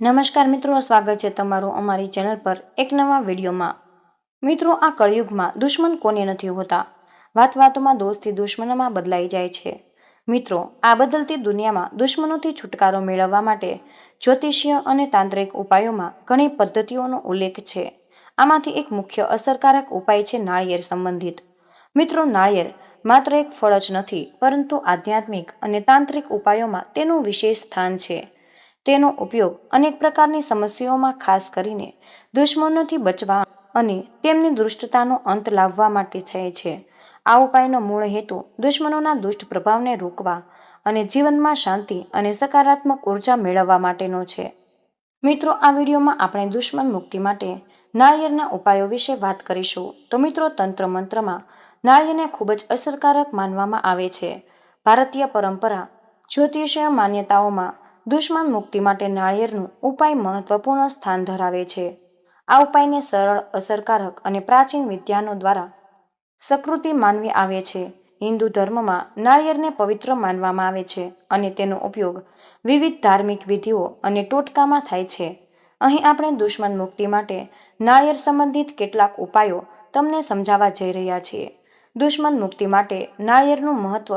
નમસ્કાર મિત્રો, સ્વાગત છે તમારું અમારી ચેનલ પર એક નવા વિડીયોમાં. મિત્રો, આ કળયુગમાં દુશ્મન કોને નથી હોતા? વાત વાતોમાં દોસ્તી દુશ્મનોમાં બદલાઈ જાય છે. મિત્રો, આ બદલતી દુનિયામાં દુશ્મનોથી છુટકારો મેળવવા માટે જ્યોતિષીય અને તાંત્રિક ઉપાયોમાં ઘણી પદ્ધતિઓનો ઉલ્લેખ છે. આમાંથી એક મુખ્ય અસરકારક ઉપાય છે નાળિયેર સંબંધિત. મિત્રો, નાળિયેર માત્ર એક ફળ જ નથી, પરંતુ આધ્યાત્મિક અને તાંત્રિક ઉપાયોમાં તેનું વિશેષ સ્થાન છે. તેનો ઉપયોગ અનેક પ્રકારની સમસ્યાઓમાં ખાસ કરીને દુશ્મનોથી બચવા અને તેમની દુષ્ટતાનો અંત લાવવા માટે થાય છે. આ ઉપાયનો મૂળ હેતુ દુશ્મનોના દુષ્ટ પ્રભાવને રોકવા અને જીવનમાં શાંતિ અને સકારાત્મક ઊર્જા મેળવવા માટેનો છે. મિત્રો, આ વિડીયોમાં આપણે દુશ્મન મુક્તિ માટે નાળિયેરના ઉપાયો વિશે વાત કરીશું. તો મિત્રો, તંત્ર મંત્રમાં નાળિયેરને ખૂબ જ અસરકારક માનવામાં આવે છે. ભારતીય પરંપરા જ્યોતિષીય માન્યતાઓમાં દુશ્મન મુક્તિ માટે નાળિયેરનું ઉપાય મહત્વપૂર્ણ સ્થાન ધરાવે છે. આ ઉપાયને સરળ, અસરકારક અને પ્રાચીન વિદ્યાનો દ્વારા સકૃતિ માનવી આવે છે. હિન્દુ ધર્મમાં નાળિયેરને પવિત્ર માનવામાં આવે છે અને તેનો ઉપયોગ વિવિધ ધાર્મિક વિધિઓ અને ટોટકામાં થાય છે. અહીં આપણે દુશ્મન મુક્તિ માટે નાળિયેર સંબંધિત કેટલાક ઉપાયો તમને સમજાવવા જઈ રહ્યા છીએ. દુશ્મન મુક્તિ માટે નાળિયેરનું મહત્વ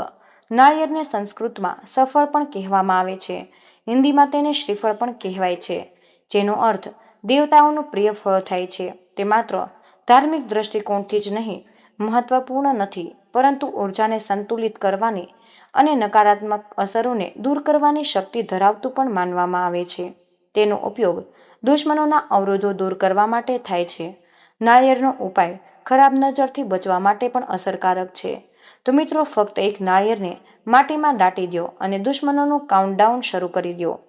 નાળિયેરને સંસ્કૃતમાં સફળ પણ કહેવામાં આવે છે. હિન્દીમાં તેને શ્રીફળ પણ કહેવાય છે, જેનો અર્થ દેવતાઓનું પ્રિય ફળ થાય છે. તે માત્ર ધાર્મિક દ્રષ્ટિકોણથી જ નહીં, મહત્વપૂર્ણ નથી, પરંતુ ઉર્જાને સંતુલિત કરવાની અને નકારાત્મક અસરોને દૂર કરવાની શક્તિ ધરાવતું પણ માનવામાં આવે છે. તેનો ઉપયોગ દુશ્મનોના અવરોધો દૂર કરવા માટે થાય છે. નાળિયેરનો ઉપાય ખરાબ નજરથી બચવા માટે પણ અસરકારક છે. તો મિત્રો, ફક્ત એક નાળિયેરને માટીમાં દાટી દો અને દુશ્મનોનું કાઉન્ટડાઉન શરૂ કરી દો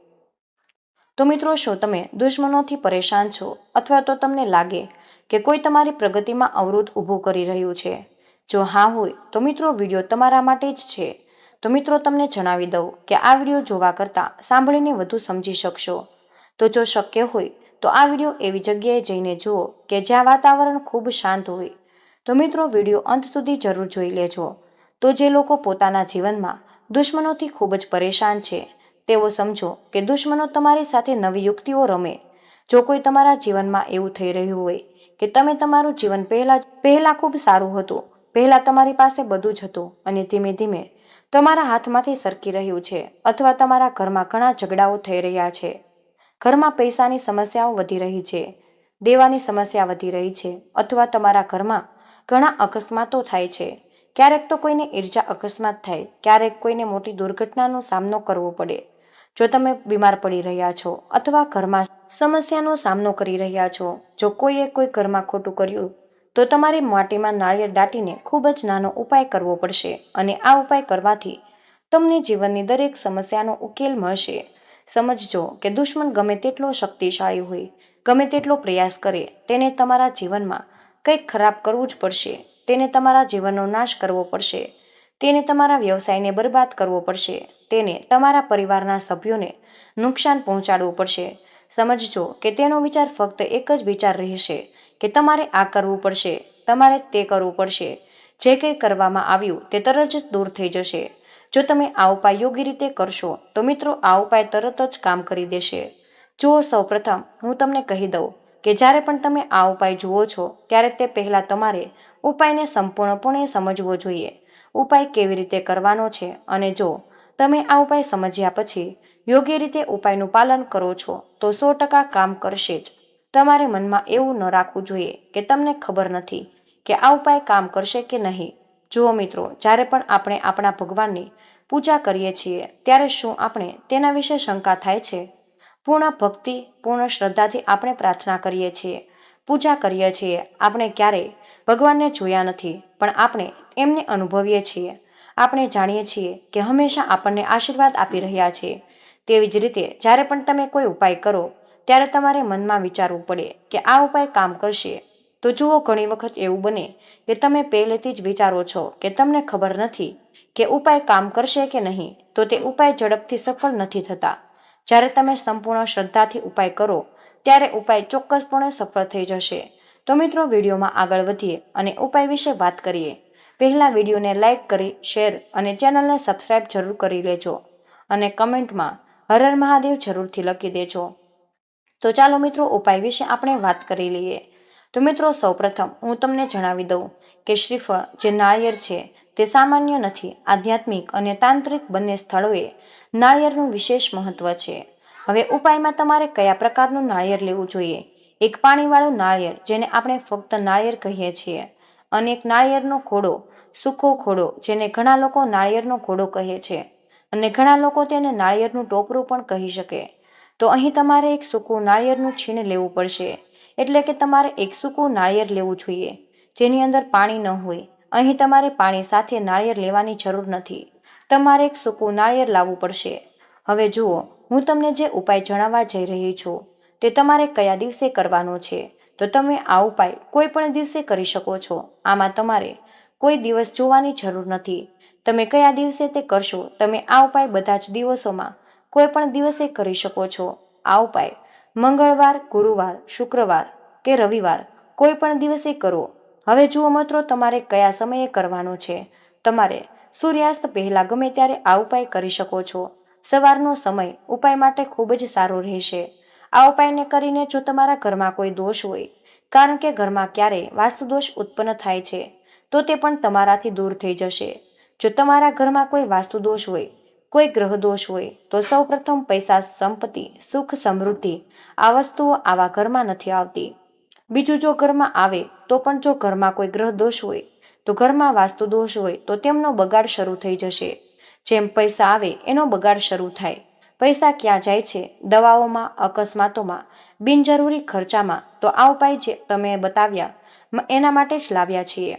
તો મિત્રો શું તમે દુશ્મનોથી પરેશાન છો અથવા તો તમને લાગે કે કોઈ તમારી પ્રગતિમાં અવરોધ ઊભું કરી રહ્યું છે? જો હા હોય, તો મિત્રો વીડિયો તમારા માટે જ છે. તો મિત્રો તમને જણાવી દઉં કે આ વીડિયો જોવા કરતાં સાંભળીને વધુ સમજી શકશો. તો જો શક્ય હોય, તો આ વીડિયો એવી જગ્યાએ જઈને જુઓ કે જ્યાં વાતાવરણ ખૂબ શાંત હોય. તો મિત્રો વીડિયો અંત સુધી જરૂર જોઈ લેજો. તો જે લોકો પોતાના જીવનમાં દુશ્મનોથી ખૂબ જ પરેશાન છે, તેઓ સમજો કે દુશ્મનો તમારી સાથે નવી યુક્તિઓ રમે. જો કોઈ તમારા જીવનમાં એવું થઈ રહ્યું હોય કે તમે તમારું જીવન પહેલાં પહેલાં ખૂબ સારું હતું, પહેલાં તમારી પાસે બધું જ હતું અને ધીમે ધીમે તમારા હાથમાંથી સરકી રહ્યું છે અથવા તમારા ઘરમાં ઘણા ઝઘડાઓ થઈ રહ્યા છે. ઘરમાં પૈસાની સમસ્યાઓ વધી રહી છે, દેવાની સમસ્યા વધી રહી છે અથવા તમારા ઘરમાં ઘણા અકસ્માતો થાય છે. ક્યારેક તો કોઈને ઈર્જા અકસ્માત થાય, ક્યારેક કોઈને મોટી દુર્ઘટનાનો સામનો કરવો પડે. જો તમે બીમાર પડી રહ્યા છો અથવા ઘરમાં સમસ્યાનો સામનો કરી રહ્યા છો, જો કોઈએ કોઈ ઘરમાં ખોટું કર્યું, તો તમારે માટીમાં નાળિયેર દાટીને ખૂબ જ નાનો ઉપાય કરવો પડશે અને આ ઉપાય કરવાથી તમને જીવનની દરેક સમસ્યાનો ઉકેલ મળશે. સમજજો કે દુશ્મન ગમે તેટલો શક્તિશાળી હોય, ગમે તેટલો પ્રયાસ કરે, તેને તમારા જીવનમાં કંઈક ખરાબ કરવું જ પડશે. તેને તમારા જીવનનો નાશ કરવો પડશે. તેને તમારા વ્યવસાયને બરબાદ કરવો પડશે. તેને તમારા પરિવારના સભ્યોને નુકસાન પહોંચાડવું પડશે. સમજજો કે તેનો વિચાર ફક્ત એક જ વિચાર રહેશે કે તમારે આ કરવું પડશે, તમારે તે કરવું પડશે. જે કંઈ કરવામાં આવ્યું તે તરત જ દૂર થઈ જશે. જો તમે આ ઉપાય યોગ્ય રીતે કરશો, તો મિત્રો આ ઉપાય તરત જ કામ કરી દેશે. જુઓ સૌપ્રથમ હું તમને કહી દઉં કે જ્યારે પણ તમે આ ઉપાય જુઓ છો, ત્યારે તે પહેલાં તમારે ઉપાયને સંપૂર્ણપણે સમજવો જોઈએ. ઉપાય કેવી રીતે કરવાનો છે અને જો તમે આ ઉપાય સમજ્યા પછી યોગ્ય રીતે ઉપાયનું પાલન કરો છો, તો સો ટકા કામ કરશે જ. તમારે મનમાં એવું ન રાખવું જોઈએ કે તમને ખબર નથી કે આ ઉપાય કામ કરશે કે નહીં. જુઓ મિત્રો, જ્યારે પણ આપણે આપણા ભગવાનની પૂજા કરીએ છીએ, ત્યારે શું આપણે તેના વિશે શંકા થાય છે? પૂર્ણ ભક્તિ, પૂર્ણ શ્રદ્ધાથી આપણે પ્રાર્થના કરીએ છીએ, પૂજા કરીએ છીએ, આપણે ક્યારેય ભગવાનને જોયા નથી, પણ આપણે એમને અનુભવીએ છીએ. આપણે જાણીએ છીએ કે હંમેશા આપણને આશીર્વાદ આપી રહ્યા છે. તેવી જ રીતે, જ્યારે પણ તમે કોઈ ઉપાય કરો, ત્યારે તમારે મનમાં વિચારવું પડે કે આ ઉપાય કામ કરશે. તો જુઓ, ઘણી વખત એવું બને કે તમે પહેલેથી જ વિચારો છો કે તમને ખબર નથી કે ઉપાય કામ કરશે કે નહીં, તો તે ઉપાય ઝડપથી સફળ નથી થતા. જ્યારે તમે સંપૂર્ણ શ્રદ્ધાથી ઉપાય કરો, ત્યારે ઉપાય ચોક્કસપણે સફળ થઈ જશે. તો મિત્રો વિડીયોમાં આગળ વધીએ અને ઉપાય વિશે વાત કરીએ. પહેલાં વિડીયોને લાઇક કરી, શેર અને ચેનલને સબસ્ક્રાઇબ જરૂર કરી લેજો અને કમેન્ટમાં હરર મહાદેવ જરૂરથી લખી દેજો. તો ચાલો મિત્રો ઉપાય વિશે આપણે વાત કરી લઈએ. તો મિત્રો સૌપ્રથમ હું તમને જણાવી દઉં કે શ્રીફળ જે નાળિયેર છે તે સામાન્ય નથી, આધ્યાત્મિક અને તાંત્રિક બંને સ્થળોએ નાળિયેરનું વિશેષ મહત્વ છે. હવે ઉપાયમાં તમારે કયા પ્રકારનું નાળિયેર લેવું જોઈએ? એક પાણીવાળું નાળિયેર, જેને આપણે ફક્ત નાળિયેર કહીએ છીએ, અને એક નાળિયેરનો ઘોડો, સૂકો ઘોડો, જેને ઘણા લોકો નાળિયેરનો ઘોડો કહે છે, અને ઘણા લોકો તેને નાળિયેરનું ટોપરું પણ કહી શકે. તો અહીં તમારે એક સૂકું નાળિયેરનું છીણ લેવું પડશે. એટલે કે તમારે એક સૂકું નાળિયેર લેવું જોઈએ, જેની અંદર પાણી ન હોય. અહીં તમારે પાણી સાથે નાળિયેર લેવાની જરૂર નથી. તમારે એક સૂકું નાળિયેર લાવવું પડશે. હવે જુઓ, હું તમને જે ઉપાય જણાવવા જઈ રહી છું તે તમારે કયા દિવસે કરવાનો છે? તો તમે આ ઉપાય કોઈ પણ દિવસે કરી શકો છો. આમાં તમારે કોઈ દિવસ જોવાની જરૂર નથી. તમે કયા દિવસે તે કરશો, તમે આ ઉપાય બધા જ દિવસોમાં કોઈ પણ દિવસે કરી શકો છો. આ ઉપાય મંગળવાર, ગુરુવાર, શુક્રવાર કે રવિવાર કોઈ પણ દિવસે કરો. હવે જુઓ મિત્રો, તમારે કયા સમયે કરવાનો છે? તમારે સૂર્યાસ્ત પહેલાં ગમે ત્યારે આ ઉપાય કરી શકો છો. સવારનો સમય ઉપાય માટે ખૂબ જ સારો રહેશે. આ ઉપાયને કરીને જો તમારા ઘરમાં કોઈ દોષ હોય, કારણ કે ઘરમાં ક્યારેય વાસ્તુદોષ ઉત્પન્ન થાય છે, તો તે પણ તમારાથી દૂર થઈ જશે. જો તમારા ઘરમાં કોઈ વાસ્તુદોષ હોય, કોઈ ગ્રહ દોષ હોય, તો સૌપ્રથમ પૈસા, સંપત્તિ, સુખ, સમૃદ્ધિ, આ વસ્તુઓ આવા ઘરમાં નથી આવતી. બીજું, જો ઘરમાં આવે, તો પણ જો ઘરમાં કોઈ ગ્રહ દોષ હોય, તો ઘરમાં વાસ્તુ દોષ હોય, તો તેમનો બગાડ શરૂ થઈ જશે. જેમ પૈસા આવે, એનો બગાડ શરૂ થાય. પૈસા ક્યાં જાય છે? દવાઓમાં, અકસ્માતોમાં, બિનજરૂરી ખર્ચામાં? તો આ ઉપાય જે તમે બતાવ્યા એના માટે જ લાવ્યા છીએ.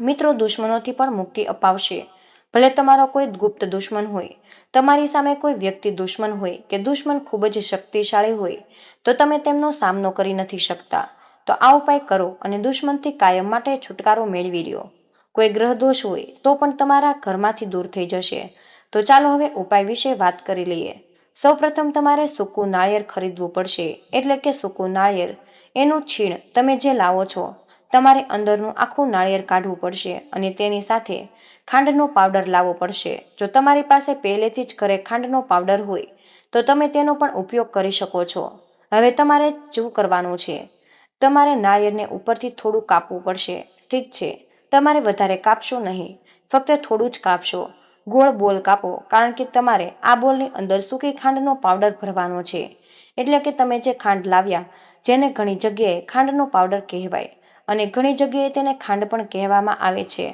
મિત્રો, દુશ્મનોથી પણ મુક્તિ અપાવશે. ભલે તમારો કોઈ ગુપ્ત દુશ્મન હોય, તમારી સામે કોઈ વ્યક્તિ દુશ્મન હોય કે દુશ્મન ખૂબ જ શક્તિશાળી હોય, તો તમે તેમનો સામનો કરી નથી શકતા. તો આ ઉપાય કરો અને દુશ્મનથી કાયમ માટે છુટકારો મેળવી લ્યો. કોઈ ગ્રહ દોષ હોય તો પણ તમારા ઘરમાંથી દૂર થઈ જશે. તો ચાલો હવે ઉપાય વિશે વાત કરી લઈએ. સૌપ્રથમ તમારે સૂકું નાળિયેર ખરીદવું પડશે, એટલે કે સૂકું નાળિયેર. એનું છીણ તમે જે લાવો છો, તમારે અંદરનું આખું નાળિયેર કાઢવું પડશે અને તેની સાથે ખાંડનો પાવડર લાવવો પડશે. જો તમારી પાસે પહેલેથી જ ઘરે ખાંડનો પાવડર હોય, તો તમે તેનો પણ ઉપયોગ કરી શકો છો. હવે તમારે શું કરવાનું છે? તમારે નાળિયેરને ઉપરથી થોડું કાપવું પડશે. ઠીક છે, તમારે વધારે કાપશો નહીં, ફક્ત થોડું જ કાપશો. ગોળ બોલ કાપો, કારણ કે તમારે આ બોલની અંદર સૂકી ખાંડનો પાવડર ભરવાનો છે. એટલે કે તમે જે ખાંડ લાવ્યા, જેને ઘણી જગ્યાએ ખાંડનો પાવડર કહેવાય અને ઘણી જગ્યાએ તેને ખાંડ પણ કહેવામાં આવે છે.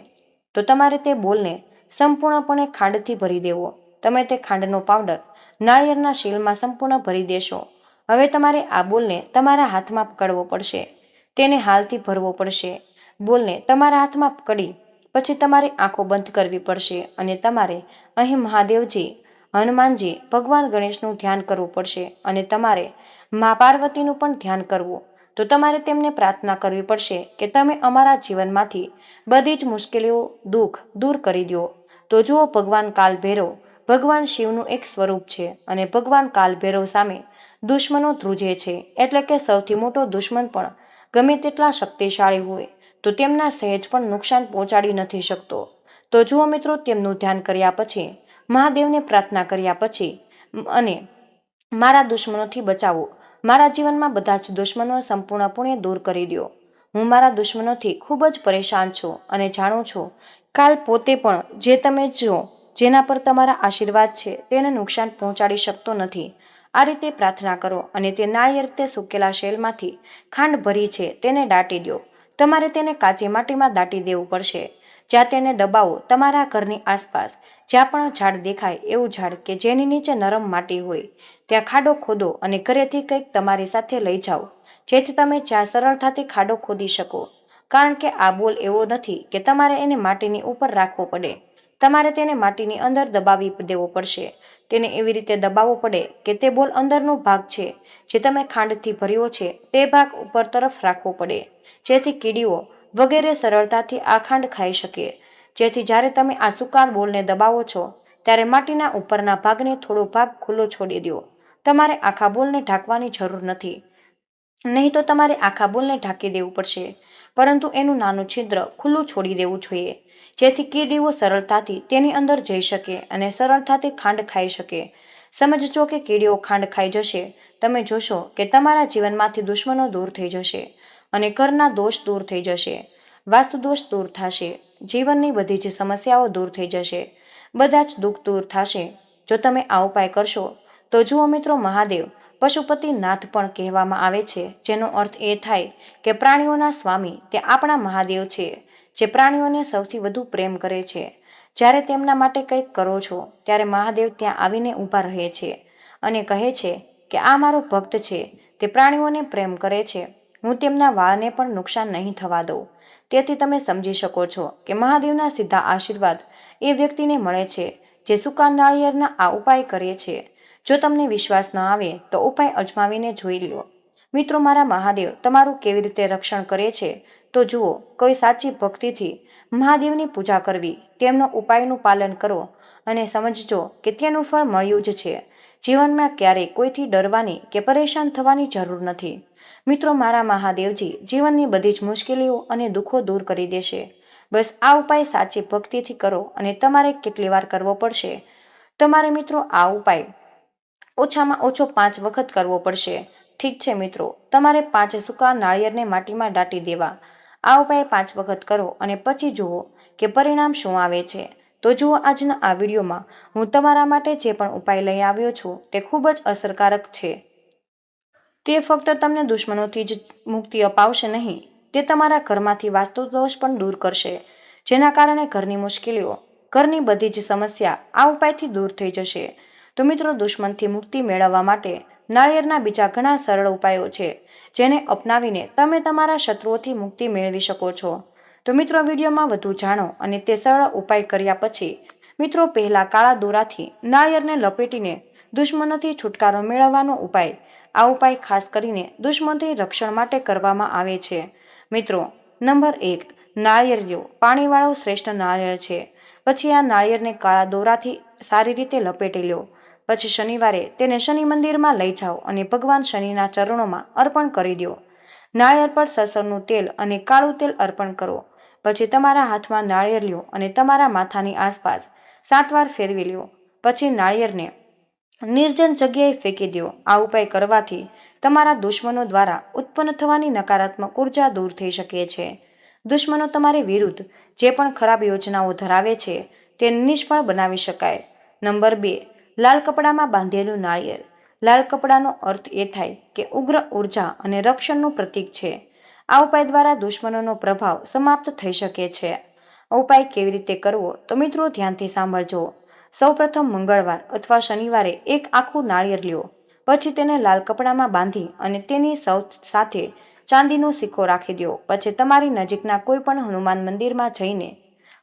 તો તમારે તે બોલને સંપૂર્ણપણે ખાંડથી ભરી દેવો. તમે તે ખાંડનો પાવડર નાળિયેરના શીલમાં સંપૂર્ણ ભરી દેશો. હવે તમારે આ બોલને તમારા હાથમાં પકડવો પડશે. તેને હાલથી ભરવો પડશે. બોલને તમારા હાથમાં પકડી પછી તમારે આંખો બંધ કરવી પડશે અને તમારે અહીં મહાદેવજી, હનુમાનજી, ભગવાન ગણેશનું ધ્યાન કરવું પડશે અને તમારે મા પાર્વતીનું પણ ધ્યાન કરવું. તો તમારે તેમને પ્રાર્થના કરવી પડશે કે તમે અમારા જીવનમાંથી બધી જ મુશ્કેલીઓ, દુઃખ દૂર કરી દો. તો જુઓ, ભગવાન કાલ ભૈરવ ભગવાન શિવનું એક સ્વરૂપ છે અને ભગવાન કાલ ભૈરવ સામે દુશ્મનો ધ્રુજે છે. એટલે કે સૌથી મોટો દુશ્મન પણ ગમે તેટલા શક્તિશાળી હોય તો તેમના સહેજ પણ નુકસાન પહોંચાડી નથી શકતો. તો જુઓ મિત્રો, તેમનું ધ્યાન કર્યા પછી, મહાદેવને પ્રાર્થના કર્યા પછી અને મારા દુશ્મનોથી બચાવો. મારા જીવનમાં બધા જ દુશ્મનો સંપૂર્ણપણે દૂર કરી દો હું મારા દુશ્મનોથી ખૂબ જ પરેશાન છું અને જાણું છું, કાલ પોતે પણ જે તમે જો, જેના પર તમારા આશીર્વાદ છે, તેને નુકસાન પહોંચાડી શકતો નથી. આ રીતે પ્રાર્થના કરો અને તે નાળિયેર તે સૂકેલા શેલમાંથી ખાંડ ભરી છે, તેને દાટી દો તમારે તેને કાચી માટીમાં દાટી દેવું પડશે. જ્યાં તેને દબાવો, તમારા ઘરની આસપાસ. જ્યાં પણ ઝાડ દેખાય એવું ઝાડ કે જેની નીચે નરમ માટી હોય, ત્યાં ખાડો ખોદો અને ઘરેથી કંઈક તમારી સાથે લઈ જાઓ, જેથી તમે જ્યાં સરળતાથી ખાડો ખોદી શકો. કારણ કે આ બોલ એવો નથી કે તમારે એને માટીની ઉપર રાખવો પડે. તમારે તેને માટીની અંદર દબાવી દેવો પડશે. તેને એવી રીતે દબાવવો પડે કે તે બોલ અંદરનો ભાગ છે, જે તમે ખાંડથી ભર્યો છે, તે ભાગ ઉપર તરફ રાખવો પડે. જેથી કીડીઓ વગેરે સરળતાથી આ ખાંડ ખાઈ શકે. જેથી જ્યારે તમે આ સુકાન બોલને દબાવો છો, ત્યારે માટીના ઉપરના ભાગને થોડો ભાગ ખુલ્લો છોડી દો. તમારે આખા બોલને ઢાંકવાની જરૂર નથી. નહીં તો તમારે આખા બોલને ઢાંકી દેવું પડશે. પરંતુ એનું નાનું છિદ્ર ખુલ્લું છોડી દેવું જોઈએ. જેથી કીડીઓ સરળતાથી તેની અંદર જઈ શકે અને સરળતાથી ખાંડ ખાઈ શકે. સમજજો કે કીડીઓ ખાંડ ખાઈ જશે. તમે જોશો કે તમારા જીવનમાંથી દુશ્મનો દૂર થઈ જશે. અને ઘરના દોષ દૂર થઈ જશે. વાસ્તુ દોષ દૂર થશે. જીવનની બધી જ સમસ્યાઓ દૂર થઈ જશે. બધા જ દુઃખ દૂર થશે. જો તમે આ ઉપાય કરશો, તો જુઓ મિત્રો મહાદેવ, પશુપતિ નાથ પણ કહેવામાં આવે છે. જેનો અર્થ એ થાય કે પ્રાણીઓના સ્વામી તે આપણા મહાદેવ છે, જે પ્રાણીઓને સૌથી વધુ પ્રેમ કરે છે. જ્યારે તેમના માટે કંઈક કરો છો, ત્યારે મહાદેવ ત્યાં આવીને ઊભા રહે છે અને કહે છે કે આ મારો ભક્ત છે, તે પ્રાણીઓને પ્રેમ કરે છે. હું તેમના વાળને પણ નુકસાન નહીં થવા દઉં. તેથી તમે સમજી શકો છો કે મહાદેવના સીધા આશીર્વાદ એ વ્યક્તિને મળે છે જે સુકા નાળિયેરના આ ઉપાય કરે છે. જો તમને વિશ્વાસ ન આવે તો ઉપાય અજમાવીને જોઈ લ્યો મિત્રો મારા મહાદેવ, તમારું કેવી રીતે રક્ષણ કરે છે? તો જુઓ, કોઈ સાચી ભક્તિથી મહાદેવની પૂજા કરવી, તેમનો ઉપાયનું પાલન કરો અને સમજજો કે તેનું ફળ મળ્યું જ છે. જીવનમાં ક્યારેય કોઈથી ડરવાની કે પરેશાન થવાની જરૂર નથી. મિત્રો, મારા મહાદેવજી, જીવનની બધી જ મુશ્કેલીઓ અને દુઃખો દૂર કરી દેશે. બસ આ ઉપાય સાચી ભક્તિથી કરો અને તમારે કેટલી વાર કરવો પડશે? તમારે મિત્રો, આ ઉપાય ઓછામાં ઓછો પાંચ વખત કરવો પડશે. ઠીક છે મિત્રો, તમારે પાંચ સૂકા નાળિયેરને માટીમાં દાટી દેવા. આ ઉપાય પાંચ વખત કરો અને પછી જુઓ કે પરિણામ શું આવે છે. તો જુઓ આજના આ વિડીયોમાં હું તમારા માટે જે પણ ઉપાય લઈ આવ્યો છું તે ખૂબ જ અસરકારક છે. તે ફક્ત તમને દુશ્મનોથી જ મુક્તિ અપાવશે નહીં, તે તમારા ઘરમાંથી વાસ્તુદોષ પણ દૂર કરશે, જેના કારણે ઘરની મુશ્કેલીઓ, ઘરની બધી જ સમસ્યા આ ઉપાયથી દૂર થઈ જશે. તો મિત્રો, દુશ્મનથી મુક્તિ મેળવવા માટે નાળિયેરના બીજા ઘણા સરળ ઉપાયો છે, જેને અપનાવીને તમે તમારા શત્રુઓથી મુક્તિ મેળવી શકો છો. તો મિત્રો, વિડીયોમાં વધુ જાણો અને તે સરળ ઉપાય કર્યા પછી, મિત્રો, પહેલાં કાળા દોરાથી નાળિયેરને લપેટીને દુશ્મનોથી છુટકારો મેળવવાનો ઉપાય આ ઉપાય ખાસ કરીને દુશ્મનથી રક્ષણ માટે કરવામાં આવે છે. મિત્રો, નંબર એક, નાળિયેર લ્યો. પાણીવાળો શ્રેષ્ઠ નાળિયેર છે. પછી આ નાળિયેરને કાળા દોરાથી સારી રીતે લપેટી લો પછી શનિવારે તેને શનિ મંદિરમાં લઈ જાઓ અને ભગવાન શનિના ચરણોમાં અર્પણ કરી દો. નાળિયેર પર સરસવનું તેલ અને કાળું તેલ અર્પણ કરો. પછી તમારા હાથમાં નાળિયેર લ્યો અને તમારા માથાની આસપાસ સાત વાર ફેરવી લ્યો. પછી નાળિયેરને નિર્જન જગ્યાએ ફેંકી દો આ ઉપાય કરવાથી તમારા દુશ્મનો દ્વારા ઉત્પન્ન થવાની નકારાત્મક ઊર્જા દૂર થઈ શકે છે. દુશ્મનો તમારી વિરુદ્ધ જે પણ ખરાબ યોજનાઓ ધરાવે છે, તે નિષ્ફળ બનાવી શકાય. નંબર બે, લાલ કપડામાં બાંધેલું નાળિયેર. લાલ કપડાનો અર્થ એ થાય કે ઉગ્ર ઊર્જા અને રક્ષણનું પ્રતીક છે. આ ઉપાય દ્વારા દુશ્મનોનો પ્રભાવ સમાપ્ત થઈ શકે છે. ઉપાય કેવી રીતે કરવો, તો મિત્રો ધ્યાનથી સાંભળજો. સૌપ્રથમ મંગળવાર અથવા શનિવારે એક આખું નાળિયેર લ્યો. પછી તેને લાલ કપડામાં બાંધી અને તેની સૌ સાથે ચાંદીનો સિક્કો રાખી દો પછી તમારી નજીકના કોઈ પણ હનુમાન મંદિરમાં જઈને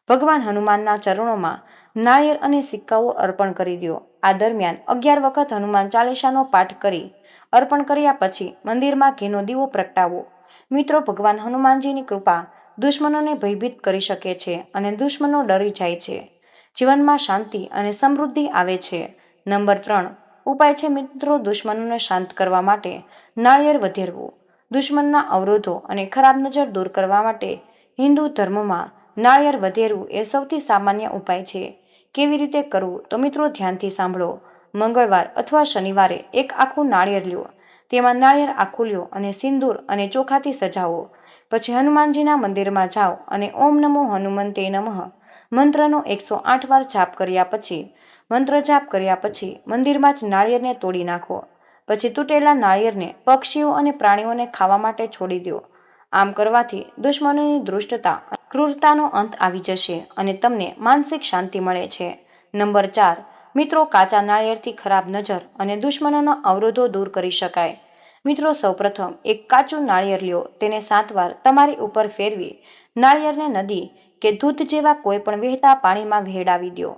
ભગવાન હનુમાનના ચરણોમાં નાળિયેર અને સિક્કાઓ અર્પણ કરી દો આ દરમિયાન અગિયાર વખત હનુમાન ચાલીસાનો પાઠ કરી અર્પણ કર્યા પછી મંદિરમાં ઘીનો દીવો પ્રગટાવો. મિત્રો, ભગવાન હનુમાનજીની કૃપા દુશ્મનોને ભયભીત કરી શકે છે અને દુશ્મનો ડરી જાય છે. જીવનમાં શાંતિ અને સમૃદ્ધિ આવે છે. નંબર ત્રણ, ઉપાય છે મિત્રો દુશ્મનોને શાંત કરવા માટે. નાળિયેર વધેરવું. દુશ્મનના અવરોધો અને ખરાબ નજર દૂર કરવા માટે હિન્દુ ધર્મમાં નાળિયેર વધેરવું એ સૌથી સામાન્ય ઉપાય છે. કેવી રીતે કરવું તો મિત્રો ધ્યાનથી સાંભળો. મંગળવાર અથવા શનિવારે એક આખું નાળિયેર લ્યો. તેમાં નાળિયેર આખું લ્યો અને સિંદૂર અને ચોખાથી સજાવો. પછી હનુમાનજીના મંદિરમાં જાઓ અને ઓમ નમો હનુમંતે નમઃ. મંત્રનો એકસો આઠ વાર જાપ કર્યા પછી, મંત્ર જાપ કર્યા પછી મંદિરમાં જ નાળિયેરને તોડી નાખો. પછી તૂટેલા નાળિયેરને પક્ષીઓ અને પ્રાણીઓને ખાવા માટે છોડી દો. આમ કરવાથી દુશ્મનોની દૃષ્ટતા ક્રૂરતાનો અંત આવી જશે અને તમને માનસિક શાંતિ મળે છે. નંબર ચાર, મિત્રો કાચા નાળિયેરથી ખરાબ નજર અને દુશ્મનોનો અવરોધો દૂર કરી શકાય. મિત્રો સૌપ્રથમ એક કાચું નાળિયેર લ્યો, તેને સાત વાર તમારી ઉપર ફેરવી નાળિયેરને નદી કે દૂધ જેવા કોઈ પણ વહેતા પાણીમાં વહેડાવી દો.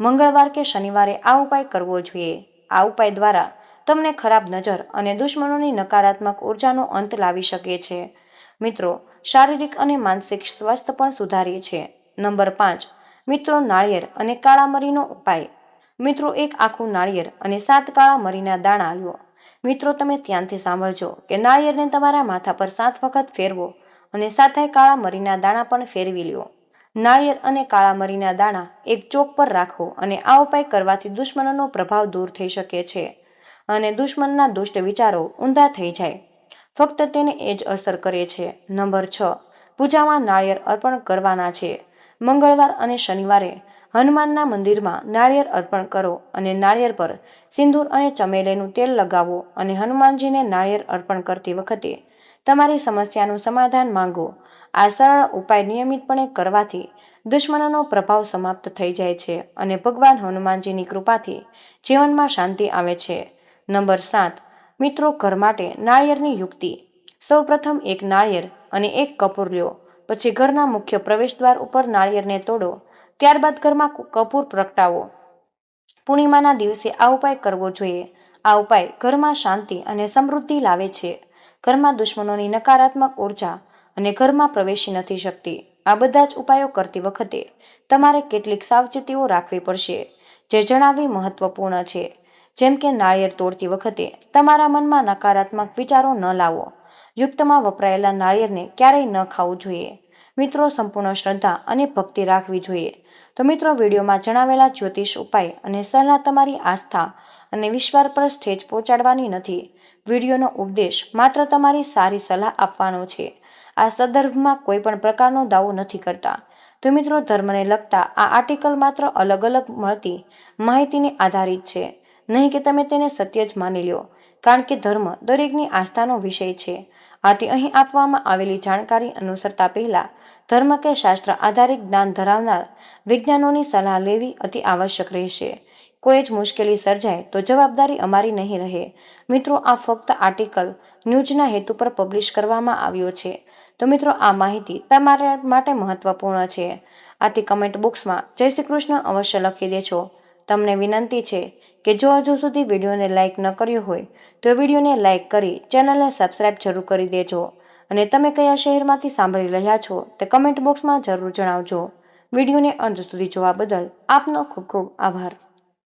મંગળવાર કે શનિવારે આ ઉપાય કરવો જોઈએ. આ ઉપાય દ્વારા તમને ખરાબ નજર અને દુશ્મનોની નકારાત્મક ઉર્જાનો અંત લાવી શકે છે. મિત્રો, શારીરિક અને માનસિક સ્વાસ્થ્ય પણ સુધારે છે. નંબર પાંચ, મિત્રો નાળિયેર અને કાળા મરીનો ઉપાય. મિત્રો, એક આખું નાળિયેર અને સાત કાળા મરીના દાણા લો. મિત્રો, તમે ત્યાંથી સાંભળજો કે નાળિયેરને તમારા માથા પર સાત વખત ફેરવો અને સાથે કાળા મરીના દાણા પણ ફેરવી લ્યો નાળિયેર અને કાળા મરીના દાણા એક ચોક પર રાખો અને આ ઉપાય કરવાથી દુશ્મનનો પ્રભાવ દૂર થઈ શકે છે અને દુશ્મનના દુષ્ટ વિચારો ઊંધા થઈ જાય. ફક્ત તેને એ જ અસર કરે છે. નંબર છ. પૂજામાં નાળિયેર અર્પણ કરવાના છે. મંગળવાર અને શનિવારે હનુમાનના મંદિરમાં નાળિયેર અર્પણ કરો અને નાળિયેર પર સિંદૂર અને ચમેલીનું તેલ લગાવો અને હનુમાનજીને નાળિયેર અર્પણ કરતી વખતે તમારી સમસ્યાનું સમાધાન માંગો. આ સરળ ઉપાય નિયમિતપણે કરવાથી દુશ્મનોનો પ્રભાવ સમાપ્ત થઈ જાય છે અને ભગવાન હનુમાનજીની કૃપાથી જીવનમાં શાંતિ આવે છે. નંબર સાત, મિત્રો ઘર માટે નાળિયેરની યુક્તિ. સૌપ્રથમ એક નાળિયેર અને એક કપૂર લ્યો. પછી ઘરના મુખ્ય પ્રવેશદ્વાર ઉપર નાળિયેરને તોડો. ત્યારબાદ ઘરમાં કપૂર પ્રગટાવો. પૂર્ણિમાના દિવસે આ ઉપાય કરવો જોઈએ. આ ઉપાય ઘરમાં શાંતિ અને સમૃદ્ધિ લાવે છે. ઘરમાં દુશ્મનોની નકારાત્મક ઊર્જા અને ઘરમાં પ્રવેશી નથી શકતી. આ બધા જ ઉપાયો કરતી વખતે તમારે કેટલીક સાવચેતીઓ રાખવી પડશે, જે જણાવવી મહત્વપૂર્ણ છે. જેમ કે નાળિયેર તોડતી વખતે તમારા મનમાં નકારાત્મક વિચારો ન લાવો. યુક્તમાં વપરાયેલા નાળિયેરને ક્યારેય ન ખાવું જોઈએ. મિત્રો, સંપૂર્ણ શ્રદ્ધા અને ભક્તિ રાખવી જોઈએ. તો મિત્રો, વિડીયોમાં જણાવેલા જ્યોતિષ ઉપાય અને સલાહ તમારી આસ્થા અને વિશ્વાસ પર સ્ટેજ પહોંચાડવાની નથી. વિડીયોનો ઉપદેશ માત્ર તમારી સારી સલાહ આપવાનો છે. આ સંદર્ભમાં કોઈ પણ પ્રકારનો દાવો નથી કરતા. તો મિત્રો, ધર્મને લગતા આ આર્ટિકલ માત્ર અલગ અલગ મળતી માહિતીને આધારિત છે. નહીં કે તમે તેને સત્ય જ માની લો કારણ કે ધર્મ દરેકની આસ્થાનો વિષય છે. આથી અહીં આપવામાં આવેલી જાણકારી અનુસરતા પહેલાં ધર્મ કે શાસ્ત્ર આધારિત જ્ઞાન ધરાવનાર વિજ્ઞાનોની સલાહ લેવી અતિ આવશ્યક રહેશે. કોઈ જ મુશ્કેલી સર્જાય તો જવાબદારી અમારી નહીં રહે. મિત્રો, આ ફક્ત આર્ટિકલ ન્યૂઝના હેતુ પર પબ્લિશ કરવામાં આવ્યો છે. તો મિત્રો આ માહિતી તમારા માટે મહત્વપૂર્ણ છે. આથી કમેન્ટ બોક્સમાં જય શ્રી કૃષ્ણ અવશ્ય લખી દેજો. તમને વિનંતી છે કે જો હજુ સુધી વિડીયોને લાઇક ન કર્યો હોય, તો વિડીયોને લાઇક કરી ચેનલને સબસ્ક્રાઇબ જરૂર કરી દેજો. અને તમે કયા શહેરમાંથી સાંભળી રહ્યા છો, તે કમેન્ટ બોક્સમાં જરૂર જણાવજો. વિડીયોને અંત સુધી જોવા બદલ આપનો ખૂબ ખૂબ આભાર.